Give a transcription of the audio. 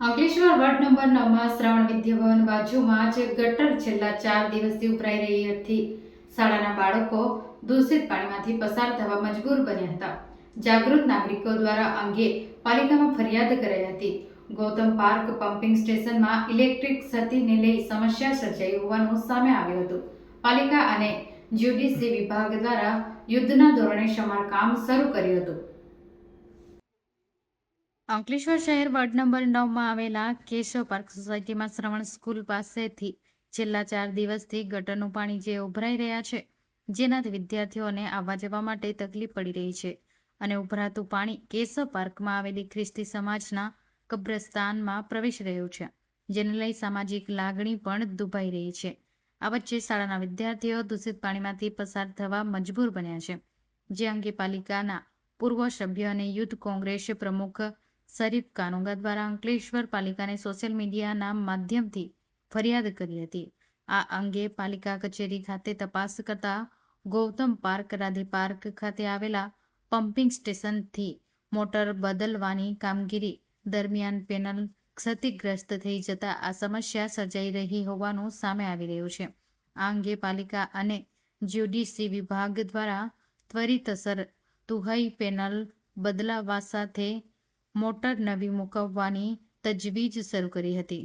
Ankleshwar ward number નવમાં શ્રવણ વિદ્યાભવન બાજુમાં જ ગટર છેલ્લા ચાર દિવસથી ઉભરાઈ રહી હતી. શાળાના બાળકો દૂષિત પાણીમાંથી પસાર થવા મજબૂર બન્યા હતા. જાગૃત નાગરિકો દ્વારા અંગે પાલિકામાં ફરિયાદ કરાઈ હતી. ગૌતમ પાર્ક પમ્પિંગ સ્ટેશનમાં ઇલેક્ટ્રિક સતીને લઈ સમસ્યા સર્જાઈ હોવાનું સામે આવ્યું હતું. પાલિકા અને જ્યુડીસી વિભાગ દ્વારા યુદ્ધના ધોરણે સમારકામ શરૂ કર્યું હતું. અંકલેશ્વર શહેર વોર્ડ નંબર નવમાં આવેલા કેશવ પાર્ક સોસાયટીમાં શ્રવણ સ્કૂલ પાસેથી છેલ્લા ચાર દિવસથી ગટરનું પાણી જે ઉભરાઈ રહ્યા છે, જેનાથી વિદ્યાર્થીઓને આવવા જવા માટે તકલીફ પડી રહી છે. અને ઉભરાતું પાણી કેશવ પાર્કમાં આવેલી ખ્રિસ્તી સમાજના કબ્રસ્તાનમાં પ્રવેશ રહ્યું છે, જેને લઈ સામાજિક લાગણી પણ દુભાઈ રહી છે. આ વચ્ચે શાળાના વિદ્યાર્થીઓ દૂષિત પાણીમાંથી પસાર થવા મજબૂર બન્યા છે, જે અંગે પાલિકાના પૂર્વ સભ્ય અને યુથ કોંગ્રેસ પ્રમુખ શરીફ કાનુંગા દ્વારા અંકલેશ્વર પાલિકાને સોશિયલ મીડિયાના માધ્યમથી ફરિયાદ કરી હતી. આ અંગે પાલિકા કચેરી ખાતે તપાસ કરતા ગૌતમ પાર્ક, રાધે પાર્ક ખાતે આવેલા પમ્પિંગ સ્ટેશનથી મોટર બદલવાની કામગીરી દરમિયાન પેનલ ક્ષતિગ્રસ્ત થઈ જતા આ સમસ્યા સર્જાઈ રહી હોવાનું સામે આવી રહ્યું છે. આ અંગે પાલિકા અને જ્યુડીસી વિભાગ દ્વારા ત્વરિત અસર તુહઈ પેનલ બદલાવા સાથે મોટર નવી મૂકવવાની તજવીજ શરૂ કરી હતી.